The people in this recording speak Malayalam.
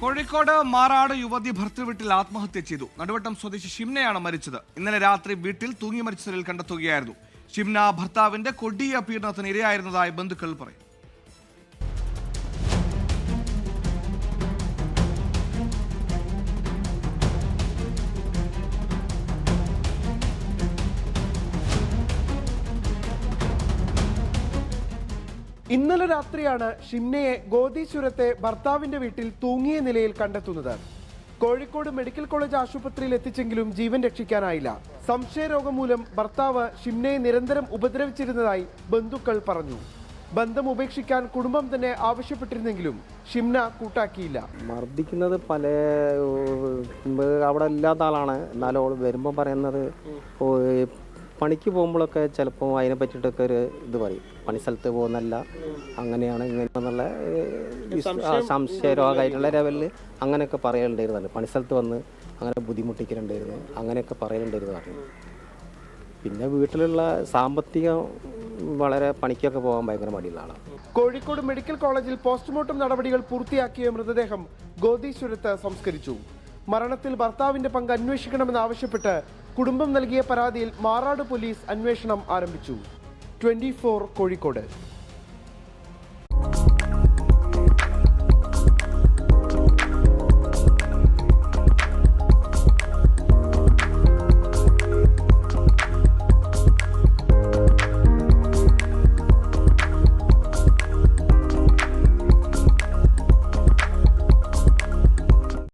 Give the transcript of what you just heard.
കോഴിക്കോട് മാറാട് യുവതി ഭർത്തൃവീട്ടിൽ ആത്മഹത്യ ചെയ്തു. നടുവട്ടം സ്വദേശി ഷിംനയാണ് മരിച്ചത്. ഇന്നലെ രാത്രി വീട്ടിൽ തൂങ്ങി മരിച്ച കണ്ടെത്തുകയായിരുന്നു. ഷിംന ഭർത്താവിന്റെ കൊടിയ പീഡനത്തിന് ഇരയായിരുന്നതായി ബന്ധുക്കൾ പറയും. ഇന്നലെ രാത്രിയാണ് ഷിംനയെ ഗോദീശ്വരത്തെ ഭർത്താവിന്റെ വീട്ടിൽ തൂങ്ങിയ നിലയിൽ കണ്ടെത്തുന്നത്. കോഴിക്കോട് മെഡിക്കൽ കോളേജ് ആശുപത്രിയിൽ എത്തിച്ചെങ്കിലും ജീവൻ രക്ഷിക്കാനായില്ല. സംശയരോഗം മൂലം ഭർത്താവ് ഷിംനയെ നിരന്തരം ഉപദ്രവിച്ചിരുന്നതായി ബന്ധുക്കൾ പറഞ്ഞു. ബന്ധം ഉപേക്ഷിക്കാൻ കുടുംബം തന്നെ ആവശ്യപ്പെട്ടിരുന്നെങ്കിലും ഷിംന കൂട്ടാക്കിയില്ല. മർദ്ദിക്കുന്നത് പല അവിടെ ഇല്ലാത്ത ആളാണ്. എന്നാലും അവൾ വരുമ്പോൾ പറയുന്നത് പണിക്ക് പോകുമ്പോഴൊക്കെ ചിലപ്പോൾ അതിനെ പറ്റിയിട്ടൊക്കെ ഒരു ഇത് പറയും. പണി സ്ഥലത്ത് പോകുന്നല്ല അങ്ങനെയാണ് ഇങ്ങനെയാണെന്നുള്ള സംശയ സംശയരോഗമായിട്ടുള്ള ലെവലിൽ അങ്ങനെയൊക്കെ പറയലുണ്ടായിരുന്നു പണിസ്ഥലത്ത് വന്ന് അങ്ങനെ ബുദ്ധിമുട്ടിക്കലുണ്ടായിരുന്നു അങ്ങനെയൊക്കെ പറയലുണ്ടായിരുന്നു പറഞ്ഞു. പിന്നെ വീട്ടിലുള്ള സാമ്പത്തികം വളരെ പണിക്കൊക്കെ പോകാൻ ഭയങ്കര മടിയുള്ള ആളാണ് കോഴിക്കോട് മെഡിക്കൽ കോളേജിൽ പോസ്റ്റ്മോർട്ടം നടപടികൾ പൂർത്തിയാക്കിയ മൃതദേഹം ഗോദീശ്വരത്ത് സംസ്കരിച്ചു. മരണത്തിൽ ഭർത്താവിന്റെ പങ്ക് അന്വേഷിക്കണമെന്നാവശ്യപ്പെട്ട് കുടുംബം നൽകിയ പരാതിയിൽ മാറാട് പോലീസ് അന്വേഷണം ആരംഭിച്ചു. ട്വന്റി കോഴിക്കോട്.